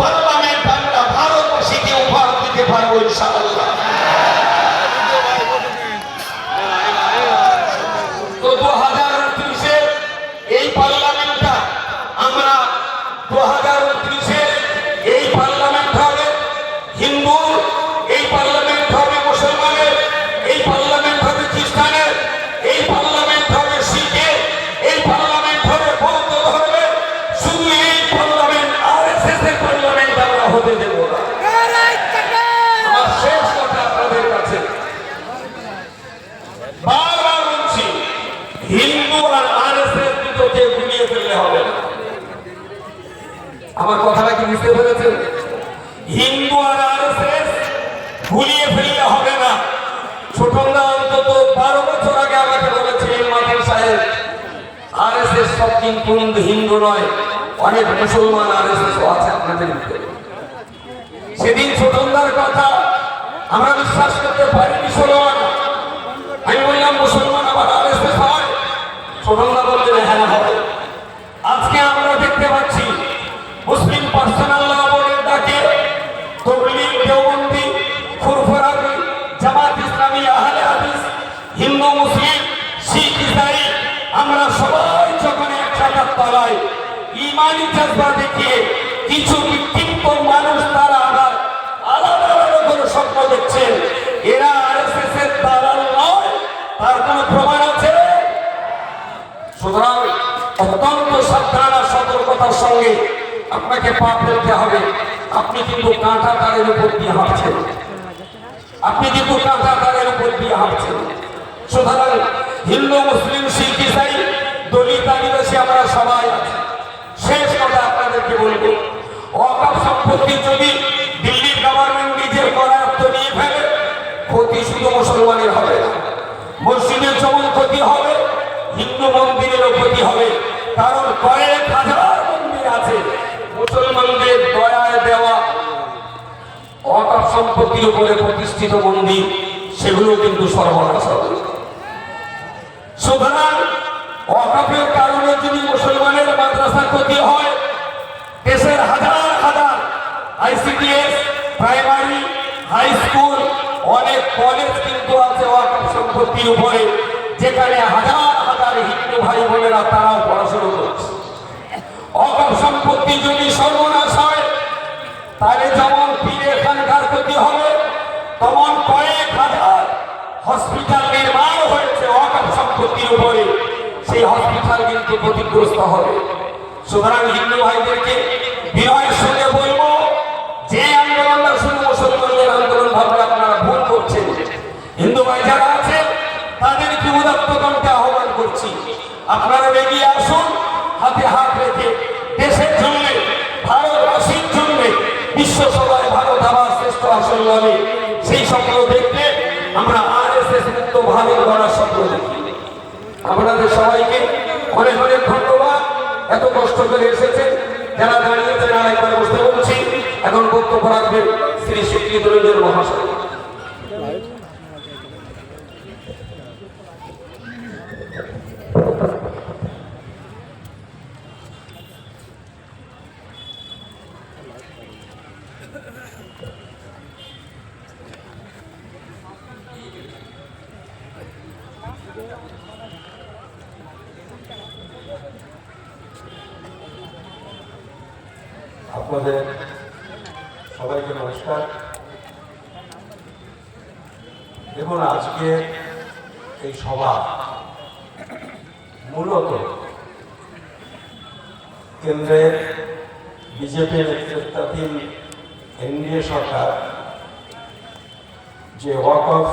Parliament আমরা ভারতবাসীকে উপহার দিতে পারব ইনশাআল্লাহ। বুঝতে পেরেছেন হিন্দু আর আর গুলিয়ে ফেললে হবে না। ছোটন্দা অন্তত বারো বছর আগে আমাকে বলেছিলেন মাথার সাহেব আর এস এস সব কিন্তু হিন্দু নয়, অনেক মুসলমান আর এস এস আছে আপনাদের সেদিন ছোটন্দার কথা আমরা বিশ্বাস করতে পারিনি ছাতার ইমানি জজবা দেখিয়ে কিছু বিক্ষিপ্ত মানুষ তারা আবার আলাদা আলাদা করে স্বপ্ন দেখছেন। এরা আরএসএস এর দালাল নয়, তার কোনো প্রমাণ আছে? সুতরাং অত্যন্ত সাবধান আর সতর্কতার সঙ্গে আপনাকে পা ফেলতে হবে। আপনি কিন্তু কাঁটা তারের উপর দিয়ে হাঁটছেন। আপনি কিন্তু কাঁটা তারের উপর দিয়ে হাঁটছেন। সুতরাং হিন্দু, মুসলিম, শিখ অকাপ সম্পত্তি যদি দিল্লির গভর্নমেন্ট নিজের করায়ত্ত নিয়ে ফেলে, ক্ষতি শুধু মুসলমানের হবে না। মসজিদের যেমন ক্ষতি হবে, হিন্দু মন্দিরেরও ক্ষতি হবে। কারণ কয়েক হাজার মন্দির আছে, মুসলমানদের দয়ায় দেওয়া অকাপ সম্পত্তির উপরে প্রতিষ্ঠিত মন্দির, সেগুলো কিন্তু সর্বনাশ হবে। সুতরাং অকাপের কারণে যদি মুসলমানের মাদ্রাসা ক্ষতি হয় দেশের হাজার হাজার আইসিডিএস প্রাইমারি, হাই স্কুল, অনেক কলেজ কিন্তু আছে ওয়াকফ সম্পত্তির উপরে, যেখানে হাজার হাজার হিন্দু ভাই বোনেরা তারাও পড়াশোনা করছে। অকপ সম্পত্তি যদি সর্বনাশ হয়, তাহলে যেমন পীরের খানকার ক্ষতি হবে, তেমন কয়েক হাজার হসপিটাল নির্মাণ হয়েছে অকপ সম্পত্তির উপরে, সেই হসপিটাল কিন্তু ক্ষতিগ্রস্ত হবে। সুতরাং হিন্দু ভাইদেরকে বিনয়ের ভাই যারা আছেন তাদেরকে উদাত্তকমকে আহ্বান করছি। আপনারা এগিয়ে আসুন, হাতে হাত রেখে দেশের জন্য, ভারতবাসীর জন্য বিশ্ব সভায় ভারত আবার শ্রেষ্ঠ আসন হবে সেই স্বপ্ন দেখতে আমরা আর এস এস মুক্ত ভারত গড়ার স্বপ্ন দেখি। আপনাদের সবাইকে অনেক অনেক ধন্যবাদ। এত কষ্ট করে এসেছেন, যারা দাঁড়িয়েছেন, আর একবার বসতে বলছি, এখন বক্তব্য রাখবেন শ্রী স্বীকৃত রঞ্জন মহাশয়। আপনাদের সবাইকে নমস্কার। দেখুন, আজকে এই সভা মূলত কেন্দ্রের বিজেপি নেতৃত্বাধীন এনডিএ সরকার যে ওয়াক অফ